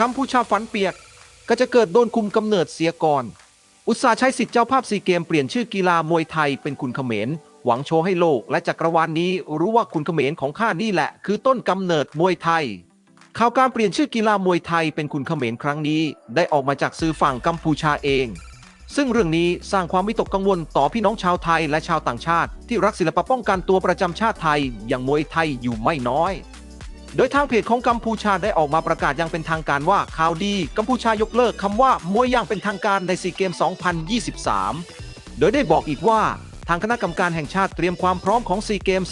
กัมพูชาฝันเปียก ก็จะเกิดโดนคุมกำเนิดเสียก่อน อุตสาห์ใช้สิทธิ์เจ้าภาพซีเกมเปลี่ยนชื่อกีฬามวยไทยเป็นคุณเขมร หวังโชว์ให้โลกและจักรวาลนนี้รู้ว่าคุณเขมรของข้านี่แหละ คือต้นกำเนิดมวยไทย ข่าวการเปลี่ยนชื่อกีฬามวยไทยเป็นคุณเขมรครั้งนี้ ได้ออกมาจากสื่อฝั่งกัมพูชาเอง ซึ่งเรื่องนี้สร้างความวิตกกังวลต่อพี่น้องชาวไทยและชาวต่างชาติ ที่รักศิลปะป้องกันตัวประจำชาติไทยอย่างมวยไทยอยู่ไม่น้อย โดยทางเพจของกัมพูชาได้ออกมาประกาศอย่างเป็นทางการว่าข่าวดีกัมพูชายกเลิกคำว่ามวยอย่างเป็นทางการในซีเกม 2023 โดยได้บอกอีกว่าทางคณะกรรมการแห่งชาติเตรียมความพร้อมของซีเกม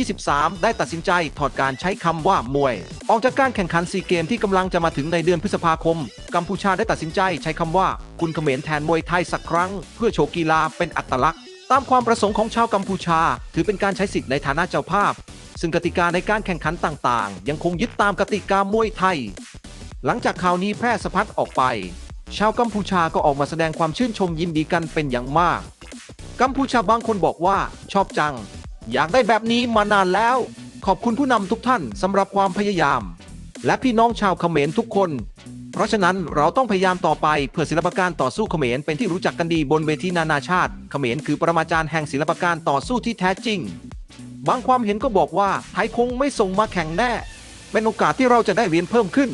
2023 ได้ตัดสินใจถอดการใช้คำว่ามวย ออกจากการแข่งขันซีเกมที่กำลังจะมาถึงในเดือนพฤษภาคม กัมพูชาได้ตัดสินใจใช้คำว่า คุณเขมรแทนมวยไทยสักครั้ง เพื่อโชว์กีฬาเป็นอัตลักษณ์ตามความประสงค์ของชาวกัมพูชา ถือเป็นการใช้สิทธิ์ในฐานะเจ้าภาพ ซึ่งกติกาในการแข่งขันต่างๆ ยังคงยึดตามกติกามวยไทย หลังจากข่าวนี้แพร่สะพัดออกไป ชาวกัมพูชาก็ออกมาแสดงความชื่นชมยินดีกันเป็นอย่างมาก กัมพูชาบางคนบอกว่าชอบจัง อยากได้แบบนี้มานานแล้ว ขอบคุณผู้นำทุกท่านสำหรับความพยายาม และพี่น้องชาวเขมรทุกคน เพราะฉะนั้นเราต้องพยายามต่อไปเพื่อศิลปการต่อสู้เขมรเป็นที่รู้จักกันดีบนเวทีนานาชาติ เขมรคือปรมาจารย์แห่งศิลปการต่อสู้ที่แท้จริง บางความเห็นก็บอกว่าไทยคงไม่ส่งมาแข่งแน่ เป็นโอกาสที่เราจะได้เหรียญเพิ่มขึ้น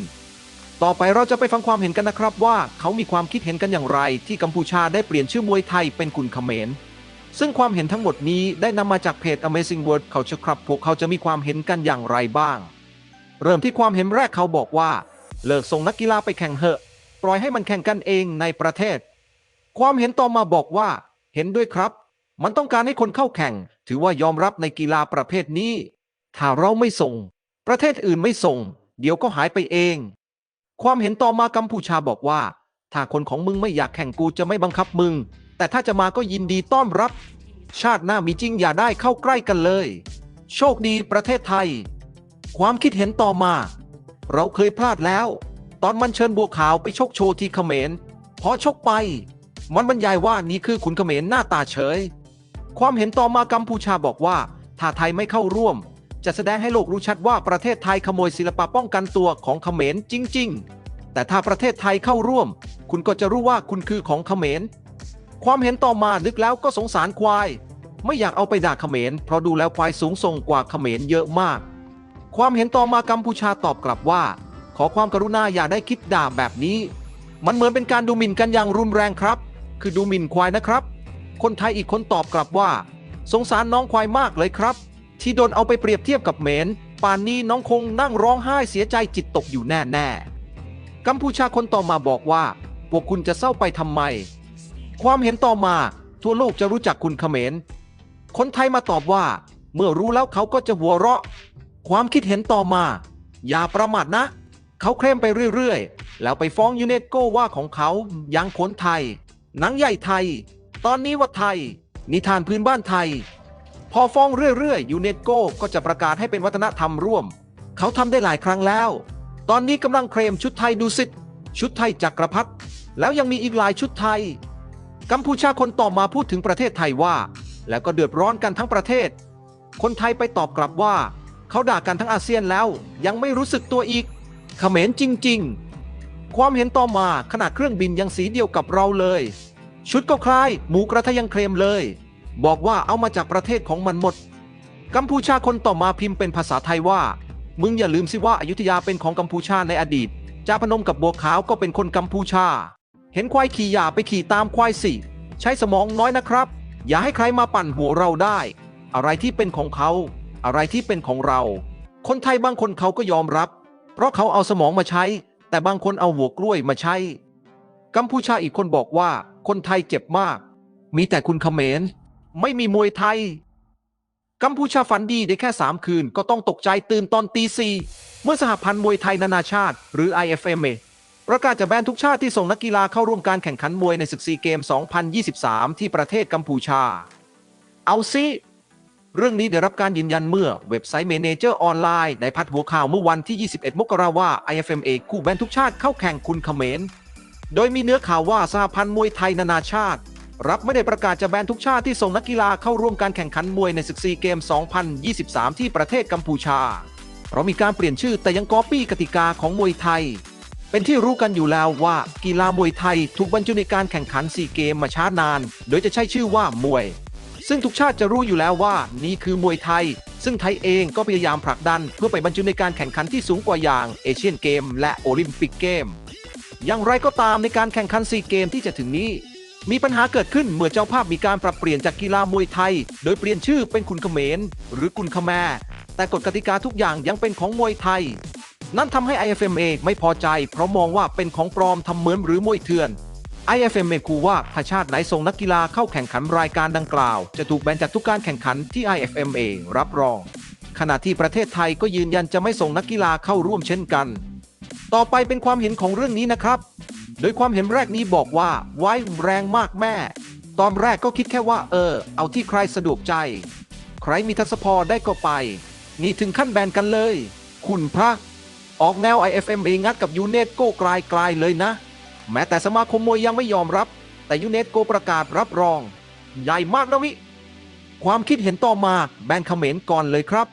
ต่อไปเราจะไปฟังความเห็นกันนะครับว่าเขามีความคิดเห็นกันอย่างไร ที่กัมพูชาได้เปลี่ยนชื่อมวยไทยเป็นกุนเขมร ซึ่งความเห็นทั้งหมดนี้ได้นำมาจากเพจ Amazing World Culture ครับพวกเขาจะมีความเห็นกันอย่างไรบ้าง เริ่มที่ความเห็นแรกเขาบอกว่า เลิกส่งนักกีฬาไปแข่งเหอะ ปล่อยให้มันแข่งกันเองในประเทศ ความเห็นต่อมาบอกว่า เห็นด้วยครับ มันต้องการให้คนเข้าแข่ง ถือว่ายอมรับในกีฬาประเภทนี้ ถ้าเราไม่ส่ง ประเทศอื่นไม่ส่ง เดี๋ยวก็หายไปเอง ความเห็นต่อมากัมพูชาบอกว่า ถ้าคนของมึงไม่อยากแข่งกูจะไม่บังคับมึง แต่ถ้าจะมาก็ยินดีต้อนรับ ชาติหน้ามีจริงอย่าได้เข้าใกล้กันเลย โชคดีประเทศไทย ความคิดเห็นต่อมา เราเคยพลาดแล้ว ตอนมันเชิญบัวขาวไปชกโชว์ที่เขมรพอชกไป มันบรรยายว่านี่คือขุนเขมรหน้าตาเฉย ความเห็นต่อมากัมพูชาบอกว่า ถ้าไทยไม่เข้าร่วม จะแสดงให้โลกรู้ชัดว่าประเทศไทยขโมยศิลปะป้องกันตัวของเขมรจริง ๆ แต่ถ้าประเทศไทยเข้าร่วม คุณก็จะรู้ว่าคุณคือของเขมร ความเห็นต่อมานึกแล้วก็สงสารควาย ไม่อยากเอาไปด่าเขมร เพราะดูแล้วควายสูงส่งกว่าเขมรเยอะมาก ความเห็นต่อมากัมพูชาตอบกลับว่า ขอความกรุณาอย่าได้คิดด่าแบบนี้ มันเหมือนเป็นการดูหมิ่นกันอย่างรุนแรงครับ คือดูหมิ่นควายนะครับ คนไทยอีกคนตอบกลับว่า สงสารน้องควายมากเลยครับ ที่โดนเอาไปเปรียบเทียบกับเหมนป่านนี้น้องคงนั่งร้องไห้เสียใจจิตตกอยู่แน่แน่ๆกัมพูชาคนต่อมาบอกว่าพวกคุณจะเศร้าไปทำไม ความเห็นต่อมา ทั่วโลกจะรู้จักคุณเขมร คนไทยมาตอบว่า เมื่อรู้แล้วเขาก็จะหัวเราะ ความคิดเห็นต่อมา อย่าประมาทนะ เขาเคลมไปเรื่อยๆ แล้วไปฟ้องยูเนสโกว่าของเขายังคนไทย หนังใหญ่ไทย ตอนนี้ว่าไทย นิทานพื้นบ้านไทย พอฟ้องเรื่อยๆยูเนสโกก็จะประกาศให้เป็นวัฒนธรรมร่วม เขาทำได้หลายครั้งแล้ว ตอนนี้กำลังเคลมชุดไทยดูสิชุดไทยจักรพรรดิแล้วยังมีอีกหลายชุดไทย กัมพูชาคนต่อมาพูดถึงประเทศไทยว่า แล้วก็เดือดร้อนกันทั้งประเทศ คนไทยไปตอบกลับว่า เขาด่ากันทั้งอาเซียนแล้วยังไม่รู้สึกตัวอีกเขมรจริง ๆ ความเห็นต่อมาขนาดเครื่องบินยังสีเดียวกับเราเลย ชุดก็คล้าย หมูกระทะยังเคลมเลย บอกว่าเอามาจากประเทศของมันหมด กัมพูชาคนต่อมาพิมพ์เป็นภาษาไทยว่า มึงอย่าลืมสิว่าอายุทยาเป็นของกัมพูชาในอดีตจาพนมกับบัวขาวก็เป็นคนกัมพูชา เห็นควายขี่อย่าไปขี่ตามควายสิ ใช้สมองน้อยนะครับ อย่าให้ใครมาปั่นหัวเราได้ อะไรที่เป็นของเขา อะไรที่เป็นของเรา คนไทยบางคนเขาก็ยอมรับ เพราะเขาเอาสมองมาใช้ แต่บางคนเอาหัวกล้วยมาใช้ กัมพูชาอีกคนบอกว่า คนไทยเจ็บมาก มีแต่คุณเขมร ไม่มีมวยไทย กัมพูชาฝันดีได้แค่ 3 คืน ก็ต้องตกใจตื่นตอนตีสี่เมื่อสหพันธ์มวยไทยนานาชาติ หรือ IFMA ประกาศจะแบนทุกชาติที่ส่งนักกีฬาเข้าร่วมการแข่งขันมวยในศึกซีเกม 2023 ที่ประเทศกัมพูชา เอาซิเรื่องนี้ได้รับการยืนยันเมื่อเว็บไซต์ Manager ออนไลน์ได้พัดหัวข่าวเมื่อวันที่ 21 มกราว่า IFMA คู่แบนทุกชาติเข้าแข่งคุณเขมร โดยมีเนื้อข่าวว่าสหพันธ์มวยไทยนานาชาติ รับไม่ได้ประกาศจะแบนทุกชาติที่ส่งนักกีฬาเข้าร่วมการแข่งขันมวยในศึกซีเกม 2023 ที่ประเทศกัมพูชา เพราะมีการเปลี่ยนชื่อแต่ยังก๊อปปี้กติกาของมวยไทย เป็นที่รู้กันอยู่แล้วว่ากีฬามวยไทยถูกบรรจุในการแข่งขันซีเกมมาช้านาน โดยจะใช้ชื่อว่ามวย ซึ่งทุกชาติจะรู้อยู่แล้วว่านี่คือมวยไทย ซึ่งไทยเองก็พยายามผลักดัน เพื่อไปบรรจุในการแข่งขันที่สูงกว่าอย่างเอเชียนเกม และโอลิมปิกเกม อย่างไรก็ตามในการแข่งขันซีเกมที่จะถึงนี้ มีปัญหาเกิดขึ้นเมื่อเจ้าภาพมีการปรับเปลี่ยนจากกีฬามวยไทย โดยเปลี่ยนชื่อเป็นคุณเขมรหรือกุนขแมแต่กฎกติกาทุกอย่างยังเป็นของมวยไทย นั่นทำให้ IFMA ไม่พอใจ เพราะมองว่าเป็นของปลอมทำเหมือนหรือมวยเถื่อน IFMA คูว่าถ้าชาติไหนส่งนักกีฬาเข้าแข่งขันรายการดังกล่าว จะถูกแบนจากทุกการแข่งขันที่ IFMA รับรอง ขณะที่ประเทศไทยก็ยืนยันจะไม่ส่งนักกีฬาเข้าร่วมเช่นกัน ต่อไปเป็นความเห็นของเรื่องนี้นะครับ โดยความเห็นแรกนี้บอกว่าไว้แรงมากแม่ ตอนแรกก็คิดแค่ว่า เออ เอาที่ใครสะดวกใจ ใครมีทัศพอได้ก็ไป นี่ถึงขั้นแบนกันเลย คุณพระ ออกแนว IFMA งัดกับยูเนตโกกลายกลายเลยนะ แม้แต่สมาคมมวยยังไม่ยอมรับ แต่ยูเนตโกประกาศรับรอง ใหญ่มากนะวิ ความคิดเห็นต่อมาแบนเขมรก่อนเลยครับ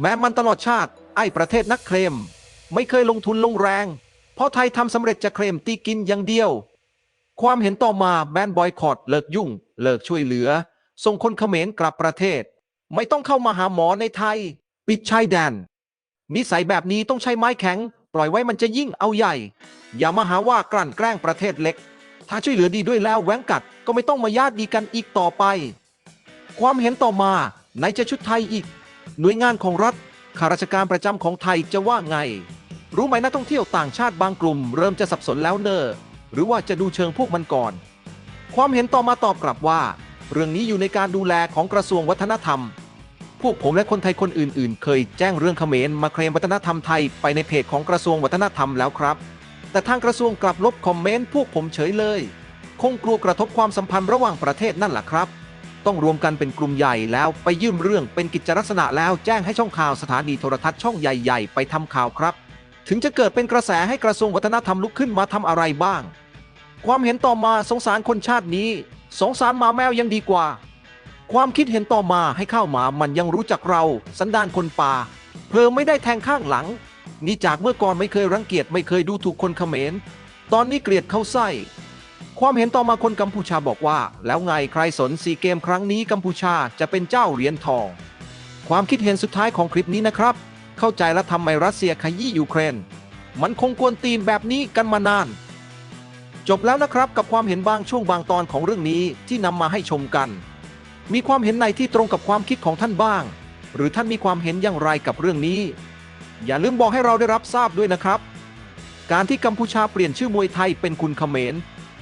แม้มันตลอดชาติไอ้ประเทศนักเคลม ไม่เคยลงทุนลงแรง เพราะไทยทำสำเร็จจะเคลมตีกินอย่างเดียว ความเห็นต่อมาแบนบอยคอรดเลิกยุ่ง เลิกช่วยเหลือ ส่งคนเขมรกลับประเทศ ไม่ต้องเข้ามาหาหมอในไทย ปิดชายแดนนิสัยแบบนี้ต้องใช้ไม้แข็ง ปล่อยไว้มันจะยิ่งเอาใหญ่ อย่ามาหาว่ากลั่นแกล้งประเทศเล็ก ถ้าช่วยเหลือดีด้วยแล้วแหวงกัดก็ไม่ต้องมาญาติดีกันอีกต่อไป ความเห็นต่อมาไหนจะชุดไทยอีก หน่วยงานของรัฐข้าราชการประจำของไทยจะว่าไง รู้ไหมนักท่องเที่ยวต่างชาติบางกลุ่มเริ่มจะสับสนแล้วเนอหรือว่าจะดูเชิงพวกมันก่อน ความเห็นต่อมาตอบกลับว่า เรื่องนี้อยู่ในการดูแลของกระทรวงวัฒนธรรม พวกผมและคนไทยคนอื่นๆ เคยแจ้งเรื่องเขมรมาเคลมวัฒนธรรมไทยไปในเพจของกระทรวงวัฒนธรรมแล้วครับ แต่ทางกระทรวงกลับลบคอมเมนต์พวกผมเฉยเลย คงกลัวกระทบความสัมพันธ์ระหว่างประเทศนั่นแหละครับ ต้องรวมกันเป็นกลุ่มใหญ่แล้วไปยื่นเรื่องเป็นกิจลักษณะแล้วแจ้งให้ช่องข่าวสถานีโทรทัศน์ช่องใหญ่ ๆ ไปทำข่าวครับ ถึงจะเกิดเป็นกระแสให้กระทรวงวัฒนธรรมลุกขึ้นมาทำอะไรบ้าง ความเห็นต่อมาสงสารคนชาตินี้ สงสารหมาแมวยังดีกว่า ความคิดเห็นต่อมาให้ข้าวหมามันยังรู้จักเรา สันดานคนป่าเพลอไม่ได้แทงข้างหลัง นี่จากเมื่อก่อนไม่เคยรังเกียจไม่เคยดูถูกคนเขมร ตอนนี้เกลียดเข้าไส้ความเห็นต่อมาคนกัมพูชาบอกว่า แล้วไงใครสนซีเกมครั้งนี้กัมพูชาจะเป็นเจ้าเหรียญทอง ความคิดเห็นสุดท้ายของคลิปนี้นะครับ เข้าใจแล้วทำไมรัสเซียขยี้ยูเครน มันคงกวนตีนแบบนี้กันมานาน จบแล้วนะครับกับความเห็นบางช่วงบางตอนของเรื่องนี้ที่นำมาให้ชมกัน มีความเห็นในที่ตรงกับความคิดของท่านบ้าง หรือท่านมีความเห็นอย่างไรกับเรื่องนี้ อย่าลืมบอกให้เราได้รับทราบด้วยนะครับ การที่กัมพูชาเปลี่ยนชื่อมวยไทยเป็นคุณเขมร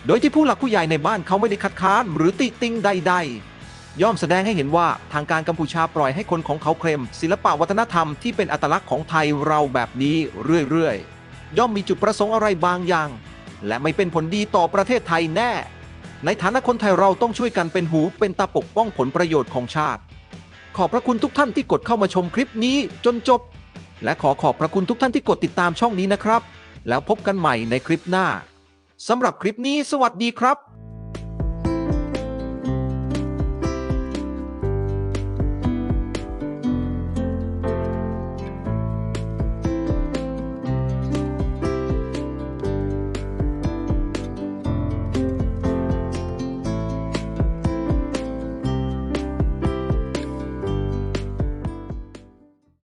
โดยที่ผู้หลักผู้ใหญ่ในบ้านเขาไม่ได้คัดค้านหรือติติงใด ๆ ย่อมแสดงให้เห็นว่าทางการกัมพูชาปล่อยให้คนของเขาเคลมศิลปะวัฒนธรรมที่เป็นอัตลักษณ์ของไทยเราแบบนี้เรื่อยๆ ย่อมมีจุดประสงค์อะไรบางอย่าง และไม่เป็นผลดีต่อประเทศไทยแน่ ในฐานะคนไทยเราต้องช่วยกันเป็นหูเป็นตาปกป้องผลประโยชน์ของชาติ ขอบพระคุณทุกท่านที่กดเข้ามาชมคลิปนี้จนจบ และขอขอบพระคุณทุกท่านที่กดติดตามช่องนี้นะครับ แล้วพบกันใหม่ในคลิปหน้าสำหรับคลิปนี้สวัสดีครับ